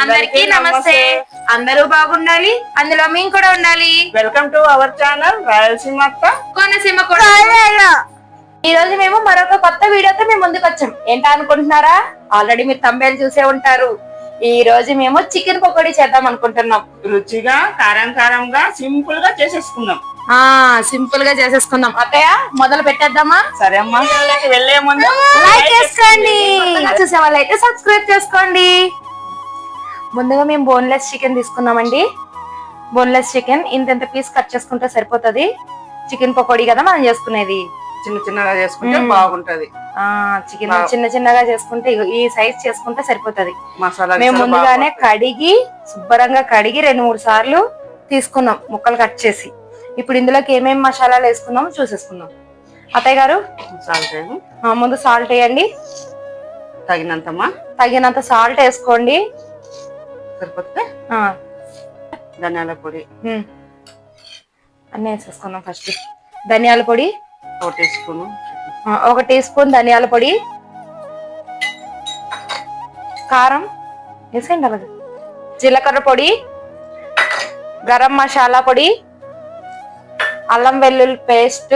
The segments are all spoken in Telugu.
అందరికీ నమస్తే. అందరూ బాగుండాలి. అందులో మేము కూడా ఉండాలి. Welcome to our channel Rayalaseema అక్క కోనసీమ కూడా ఈ రోజు మేము మరొక కొత్త వీడియోతో మేము ముందుకు వచ్చాం. ఏంటా అనుకుంటున్నారా? ఆల్రెడీ మీరు తంబేలు చూసే ఉంటారు. ఈ రోజు మేము చికెన్ పకోడీ చేద్దాం అనుకుంటున్నాం. రుచిగా కారం కారంగా సింపుల్గా చేసేసుకుందాం. ఆ సింపుల్గా చేసేసుకుందాం. అత్తయ్య మొదలు పెట్టేద్దామా? సరే అమ్మా. వెళ్ళే ముందు లైక్ చేసుకోండి. కొత్తగా చూసే వాళ్ళైతే సబ్స్క్రైబ్ చేసుకోండి. ముందుగా మేము బోన్లెస్ చికెన్ తీసుకున్నామండి. బోన్లెస్ చికెన్ ఇంత ఇంత పీస్ కట్ చేసుకుంటే సరిపోతది. చికెన్ పకోడీ కదా మనం చేసుకునేది. చిన్న చిన్నగా చేసుకుంటే. బాగుంటది. ఆ చికెన్ చిన్న చిన్నగా చేసుకుంటే ఈ సైజ్ చేసుకుంటే సరిపోతది. మసాలా మేము ముందుగానే కడిగి శుభ్రంగా కడిగి రెండు మూడు సార్లు తీసుకున్నాం ముక్కలు కట్ చేసి. ఇప్పుడు ఇందులోకి ఏమేమి మసాలాలు వేసుకున్నామో చూసేసుకుందాం. అత్తయ్య గారు? ముందు సాల్ట్ వేయండి. తగినంతమ్మా తగినంత సాల్ట్ వేసుకోండి. సరిపోతే ఆ, ధనియాల పొడి. అన్నీ వేసేసుకుందాం ఫస్ట్ ధనియాల పొడి. ఒక టీ స్పూన్. ఒక టీ స్పూన్ ధనియాల పొడి. కారం. వేసేయండి అలాగే. జీలకర్ర పొడి. గరం మసాలా పొడి. అల్లం వెల్లుల్లి పేస్ట్.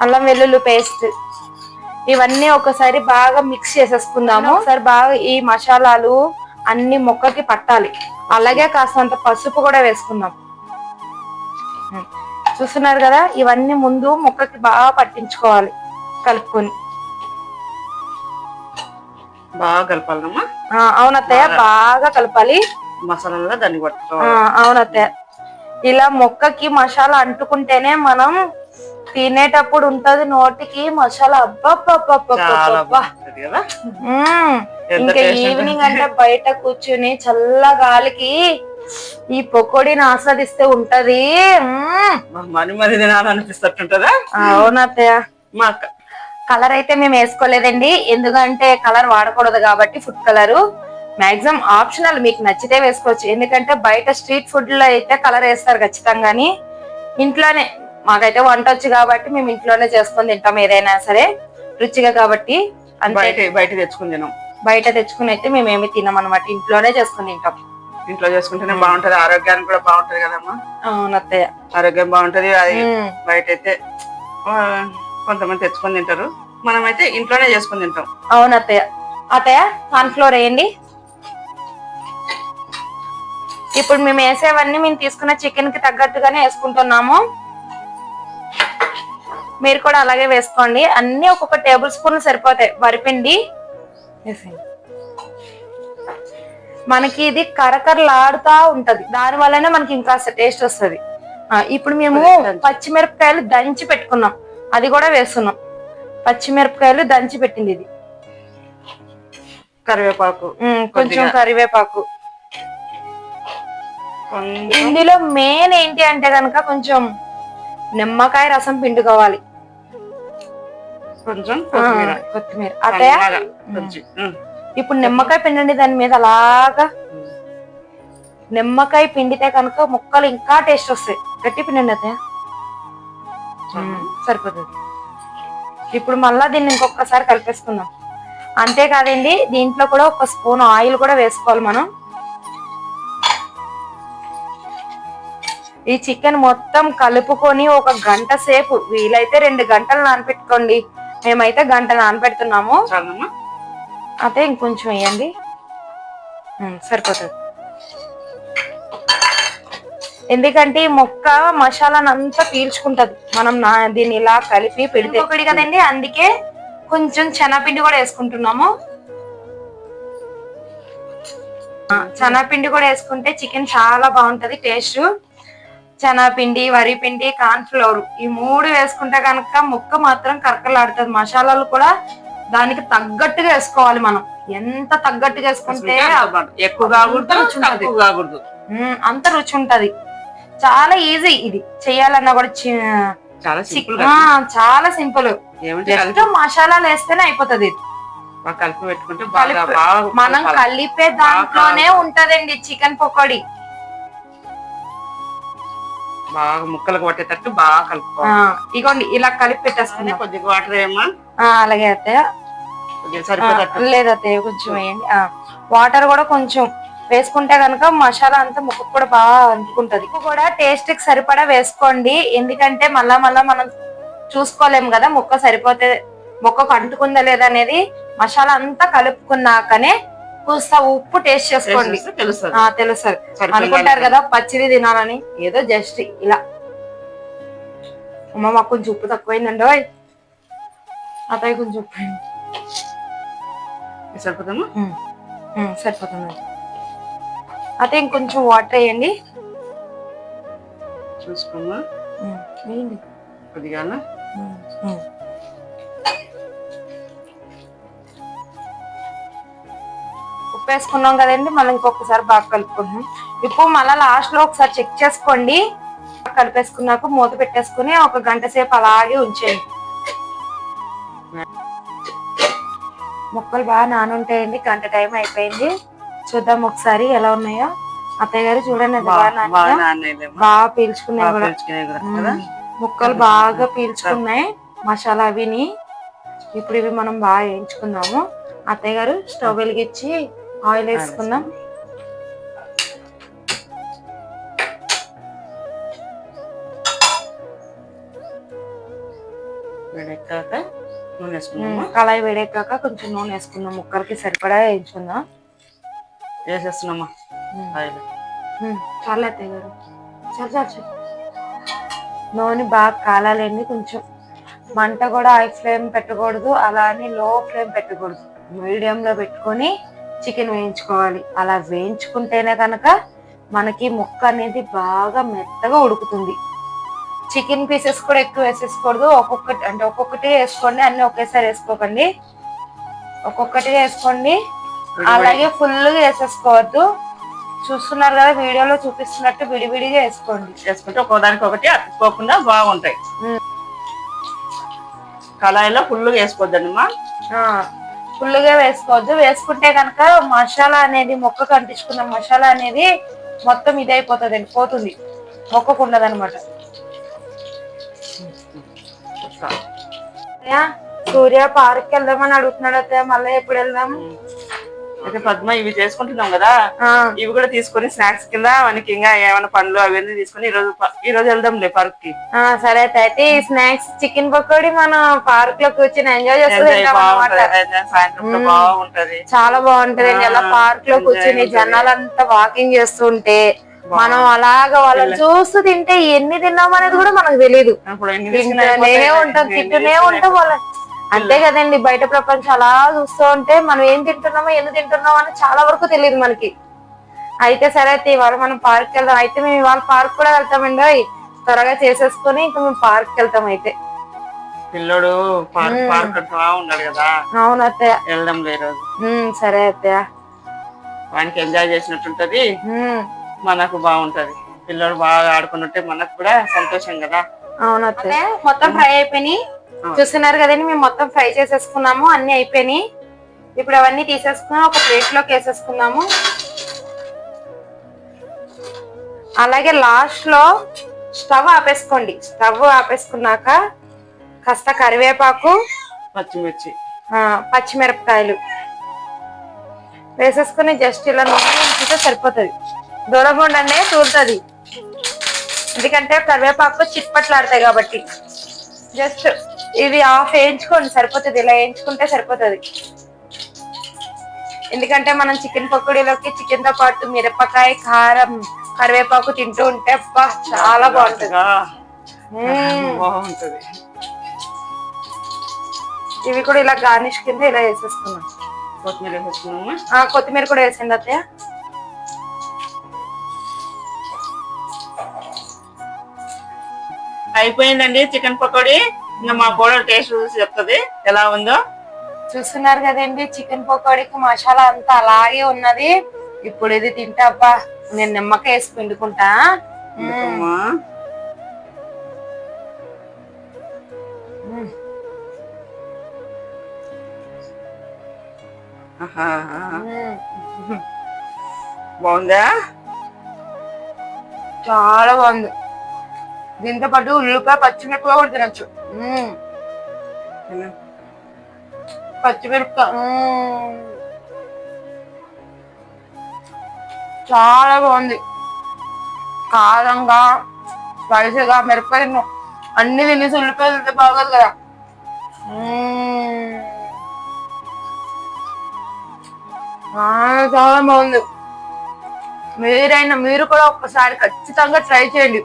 అల్లం వెల్లుల్లి పేస్ట్. ఇవన్నీ ఒకసారి బాగా మిక్స్ చేసేసుకుందాము. ఒకసారి బాగా ఈ మసాలాలు అన్ని మొక్కకి పట్టాలి. అలాగే కాస్తంత పసుపు కూడా వేసుకుందాం. చూస్తున్నారు కదా ఇవన్నీ ముందు మొక్కకి బాగా పట్టించుకోవాలి. కలుపుకొని. బాగా కలపాలమ్మా. అవునత్తయ్య బాగా. కలపాలి. మసాలాలో దాన్ని పట్టుకోవాలి అవునత్తయ్య. ఇలా మొక్కకి మసాలా అంటుకుంటేనే మనం తినేటప్పుడు ఉంటది నోటికి మసాలా. అబ్బా ఇంకా ఈవినింగ్ అంటే బయట కూర్చుని చల్ల గాలికి ఈ పకోడీని ఆస్వాదిస్తే ఉంటది. మ్మ్. మరి మరి తినాలనిపిస్తుంటుంటదా అవునత్తయ్య. మా అక్క. కలర్ అయితే మేము వేసుకోలేదండి. ఎందుకంటే కలర్ వాడకూడదు కాబట్టి ఫుడ్ కలర్ మాక్సిమం ఆప్షనల్ మీకు నచ్చితే వేసుకోవచ్చు. ఎందుకంటే బయట స్ట్రీట్ ఫుడ్లో అయితే కలర్ వేస్తారు ఖచ్చితంగాని. ఇంట్లోనే మాకైతే వంట వచ్చు కాబట్టి మేము ఇంట్లోనే చేసుకొని తింటాం ఏదైనా సరే రుచిగా కాబట్టి అంతే. బయట బయట తెచ్చుకుని తినాం. బయట తెచ్చుకుని అయితే మేము ఏమి తినం అనమాట ఇంట్లోనే చేసుకొని తింటాం. ఇంట్లో చేసుకుంటేనే బాగుంటది ఆరోగ్యానికి కూడా బాగుంటది కదమ్మా. అవును అత్తయ్య. ఆరోగ్యం బాగుంటది అది. బయట అయితే కొంతమంది తెచ్చుకొని తింటారు. మనమైతే ఇంట్లోనే చేసుకొని తింటాం. అవును అత్తయ్య. అత్తయ్య కార్న్ఫ్లోర్ వేయండి. ఇప్పుడు మేము వేసేవన్నీ మేము తీసుకున్న చికెన్కి తగ్గట్టుగానే వేసుకుంటున్నాము. మీరు కూడా అలాగే వేసుకోండి. అన్ని ఒక్కొక్క టేబుల్ స్పూన్ సరిపోతాయి. వరిపిండి వేసేయండి. మనకి ఇది కరకరలాడుతా ఉంటది. దాని వల్లనే మనకి ఇంకా టేస్ట్ వస్తది. ఇప్పుడు మేము పచ్చిమిరపకాయలు దంచి పెట్టుకున్నాం. అది కూడా వేస్తున్నాం పచ్చిమిరపకాయలు దంచి పెట్టింది ఇది. కరివేపాకు. కొంచెం. కరివేపాకు. ఇందులో మెయిన్ ఏంటి అంటే గనక కొంచెం నిమ్మకాయ రసం పిండుకోవాలి. కొంచెం కొత్తిమీర. ఉమ్. ఇప్పుడు నిమ్మకాయ పిండండి దాని మీద అలాగా. నిమ్మకాయ పిండితే కనుక ముక్కలు ఇంకా టేస్ట్ వస్తాయి. గట్టి పిండండి ఉమ్, సరిపోతుంది. ఇప్పుడు మళ్ళా దీన్ని ఇంకొకసారి కలిపేసుకుందాం. అంతేకాదండి దీంట్లో కూడా ఒక స్పూన్ ఆయిల్ కూడా వేసుకోవాలి మనం. ఈ చికెన్ మొత్తం కలుపుకొని ఒక గంట సేపు వీలైతే రెండు గంటలు నానబెట్టుకోండి మేమైతే గంట నానబెడుతున్నాము చాలమ్మా. అదే ఇంకొంచెం వేయండి సరిపోతుంది. ఎందుకంటే ఈ మొక్క మసాలాను అంతా పీల్చుకుంటది. మనం నా దీన్ని ఇలా కలిపి పెడితే ఒకటి కదండి అందుకే కొంచెం శనగపిండి కూడా వేసుకుంటున్నాము. శనగపిండి కూడా వేసుకుంటే చికెన్ చాలా బాగుంటది టేస్ట్. శనగపిండి వరిపిండి కార్న్ ఫ్లోర్ ఈ మూడు వేసుకుంటే కనుక ముక్క మాత్రం కరకలాడుతుంది మసాలాలు కూడా దానికి తగ్గట్టుగా వేసుకోవాలి మనం. ఎంత తగ్గట్టుగా వేసుకుంటే. ఎక్కువ కాకూడదు అంత రుచి ఉంటది. చాలా ఈజీ ఇది. చెయ్యాలన్నా కూడా చాలా సింపుల్ చాలా సింపుల్. జస్ట్ మసాలాలు వేస్తేనే అయిపోతది కలిపి పెట్టుకుంటే మనం. కలిపే దాంట్లోనే ఉంటదండి చికెన్ పకోడీ. బాగా ముక్కలకు పట్టేటట్టు బాగా కలుపుకోవాలి. ఇగోండి ఇలా కలిపి పెట్టేసుకుందాం. కొద్దిగా వాటర్ ఏమా అలాగే సరిపోతట్టు లేదా అత్తయ్య కొంచెం వేయండి. వాటర్ కూడా కొంచెం వేసుకుంటే కనుక మసాలా అంతా ముక్కకు కూడా బాగా అంటుకుంటది. కూడా టేస్ట్కి సరిపడా వేసుకోండి. ఎందుకంటే మళ్ళా మళ్ళా మనం చూసుకోలేము కదా ముక్క సరిపోతే ముక్కకు అంటుకుందా లేదా అనేది మసాలా అంతా కలుపుకున్నాకనే కూస్తా ఉప్పు టేస్ట్ చేసుకోండి. తెలుస్తుంది. అనుకుంటారు? కదా పచ్చిది తినాలని ఏదో జస్ట్ ఇలా. అమ్మ మాకు కొంచెం ఉప్పు తక్కువైందండి అతయ్య కొంచెం ఉప్పు. ఇది సరిపోతుందా? అతే ఇంకొంచెం వాటర్ వేయండి. చూసుకోమ్మా కొద్దిగా ఉప్పు వేసుకున్నాం కదండి మళ్ళీ ఇంకొకసారి బాగా కలుపుకుంటున్నాం ఇప్పుడు మళ్ళీ లాస్ట్లో ఒకసారి చెక్ చేసుకోండి. కలిపేసుకున్నాక మూత పెట్టేసుకుని ఒక గంట సేపు అలాగే ఉంచేయండి. ముక్కలు బాగా నానుంటాయండి గంట టైం అయిపోయింది. చూద్దాం ఒకసారి ఎలా ఉన్నాయో. అత్తయ్య గారు చూడండి బాగా పీల్చుకున్నాయి కూడా. ముక్కలు బాగా పీల్చుకున్నాయి. మసాలా అవిని. ఇప్పుడు ఇవి మనం బాగా వేయించుకుందాము. అత్తయ్య గారు స్టవ్ వెలిగించి ఆయిల్ వేసుకుందాం. వేడెక్కాక నూనె వేసుకున్నాము మ్మ్. కళాయి వేడెక్కాక కొంచెం నూనె వేసుకుందాం. ముక్కలకి సరిపడా వేయించుకుందాం. వేసేస్తున్నామా. ఆయిల్. చాలు అత్తయ్య గారు. చాలు చాలు చాలు. నూనె బాగా కాలాలండి కొంచెం. మంట కూడా హై ఫ్లేమ్ పెట్టకూడదు. అలా అని లో ఫ్లేమ్ పెట్టకూడదు. మీడియం లో పెట్టుకొని చికెన్ వేయించుకోవాలి. అలా వేయించుకుంటేనే కనుక మనకి ముక్క అనేది బాగా మెత్తగా ఉడుకుతుంది. చికెన్ పీసెస్ కూడా ఎక్కువ వేసేసుకోకూడదు. ఒక్కొక్కటి అంటే ఒక్కొక్కటి వేసుకోండి. అన్ని ఒకేసారి వేసుకోకండి. ఒక్కొక్కటి వేసుకోండి. అలాగే ఫుల్గా వేసేసుకోవద్దు. చూస్తున్నారు కదా వీడియోలో చూపిస్తున్నట్టు విడివిడిగా వేసుకోండి. వేసుకుంటే ఒకదానికి ఒకటి అతుక్కోకుండా బాగుంటాయి. కళాయిలో ఫుల్గా వేసుకోవద్దండి మా ఫుల్గా వేసుకోవద్దు. వేసుకుంటే కనుక మసాలా అనేది మొక్కకు అంటించుకున్న మసాలా అనేది మొత్తం ఇదైపోతుంది అండి పోతుంది. మొక్కకు ఉండదు అనమాట సూర్య పార్క్ వెళ్దామని అడుగుతున్నాడు అత్తయ్య మళ్ళీ ఎప్పుడు వెళ్దాం? అయితే పద్మ ఇవి చేసుకుంటున్నాం కదా. ఇవి కూడా తీసుకొని స్నాక్స్ కింద మనకి ఇంకా ఏమైనా పండ్లు అవన్నీ తీసుకొని ఈ రోజు ఈ రోజు వెళ్దాంలే పార్క్కి. సరే. అయితే ఈ స్నాక్స్ చికెన్ పకోడీ మనం పార్క్లో కూర్చొని ఎంజాయ్ చేస్తూ ఎంజాయ్ తింటాం బాగుంటది. చాలా బాగుంటది. అలా పార్క్లో కూర్చొని. జనాలంతా వాకింగ్ చేస్తుంటే మనం అలాగా వాళ్ళని చూస్తూ తింటే ఎన్ని తిన్నాం అనేది కూడా మనకు తెలియదు తింటూనే. ఉంటాం తింటూనే ఉంటాం వాళ్ళ అంతే కదండి బయట ప్రపంచం అలా చూస్తూ ఉంటే మనం ఏం తింటున్నామో ఎందుకు తింటున్నామో అని చాలా వరకు తెలియదు మనకి. అయితే సరే అయితే ఇవాళ మనం పార్క్ వెళ్దాం. అయితే మేము ఇవాళ పార్క్ కూడా వెళ్తామండి. త్వరగా చేసేసుకొని ఇంకా మేము పార్క్ వెళ్తాం అయితే. పిల్లోడు పార్క్ ఉన్నాడు కదా. అవును అత్తయ్య. వెళ్దాం ఈ రోజు. ఉమ్, సరే అత్తయ్య. వానికి ఎంజాయ్ చేసినట్టుంటది. మనకు బాగుంటది. పిల్లోడు బాగా ఆడుకున్నట్టే మనకు కూడా సంతోషం కదా. అవును అత్తయ్య. మొత్తం ఫ్రై అయిపోయినాయి. చూస్తున్నారు కదండి మేము మొత్తం ఫ్రై చేసేసుకున్నాము అన్ని అయిపోయినాయి. ఇప్పుడు అవన్నీ తీసేసుకుని ఒక ప్లేట్లోకి వేసేసుకున్నాము అలాగే లాస్ట్లో స్టవ్ ఆపేసుకోండి. స్టవ్ ఆపేసుకున్నాక కాస్త కరివేపాకు పచ్చిమిర్చి. పచ్చిమిరపకాయలు వేసేసుకుని జస్ట్ ఇలా నూనె ఉంచితే సరిపోతుంది. దూరంగా ఉండండి తూలుతుంది ఎందుకంటే కరివేపాకు చిట్పట్లాడతాయి కాబట్టి. జస్ట్ ఇది ఆఫ్ వేయించుకోండి సరిపోతుంది. ఇలా వేయించుకుంటే సరిపోతుంది. ఎందుకంటే మనం చికెన్ పకోడీలోకి చికెన్తో పాటు మిరపకాయ కారం కరివేపాకు తింటూ ఉంటే అబ్బా చాలా బాగుంటుంది. బాగుంటది? ఇవి కూడా ఇలా గార్నిష్ కింద ఇలా వేసేసుకున్నాం కొత్తిమీర కొత్తిమీర కూడా వేసింది అత్తయ్య. అయిపోయిందండి చికెన్ పకోడీ? ఇంకా మా కోడలు టేస్ట్ చూసి చెప్తుంది. ఎలా ఉందో. చూస్తున్నారు కదండి చికెన్ పకోడీకి మసాలా అంతా అలాగే ఉన్నది. ఇప్పుడు ఇది తింటా అబ్బా నేను నిమ్మకాయ వేసి పిండుకుంటా. బాగుందా? చాలా బాగుంది. దీంతో పాటు ఉల్లిపాయ పచ్చిమిరపకాయ కూడా తినచ్చు. పచ్చిమిరపకాయ చాలా బాగుంది. కారంగా స్పైసీగా మిరపకాయ అన్ని తినేసి ఉల్లిపాయలు తింటే బాగోదు కదా. చాలా చాలా బాగుంది. మీరైనా మీరు కూడా ఒక్కసారి ఖచ్చితంగా ట్రై చేయండి.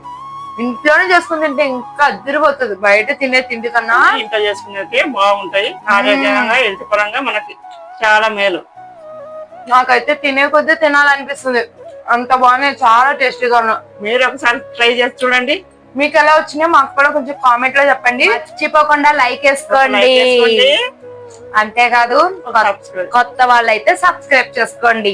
ఇంట్లోనే చేసుకుని తింటే ఇంకా అదిరిపోతుంది. బయట తినే తిండి కన్నా ఇంట్లో చేసుకునేది బాగుంటాయి. ఆరోగ్యంగా హెల్త్ పరంగా మనకి చాలా మేలు. నాకైతే తినే కొద్దీ తినాలనిపిస్తుంది. అంత బాగున్నాయి చాలా టేస్టీగా ఉన్నాయి మీరు ఒకసారి ట్రై చేసి చూడండి. మీకు ఎలా వచ్చినాయో మాకు కూడా కొంచెం కామెంట్లో చెప్పండి. మర్చిపోకుండా లైక్ వేసుకోండి. అంతేకాదు కొత్త వాళ్ళైతే సబ్స్క్రైబ్ చేసుకోండి.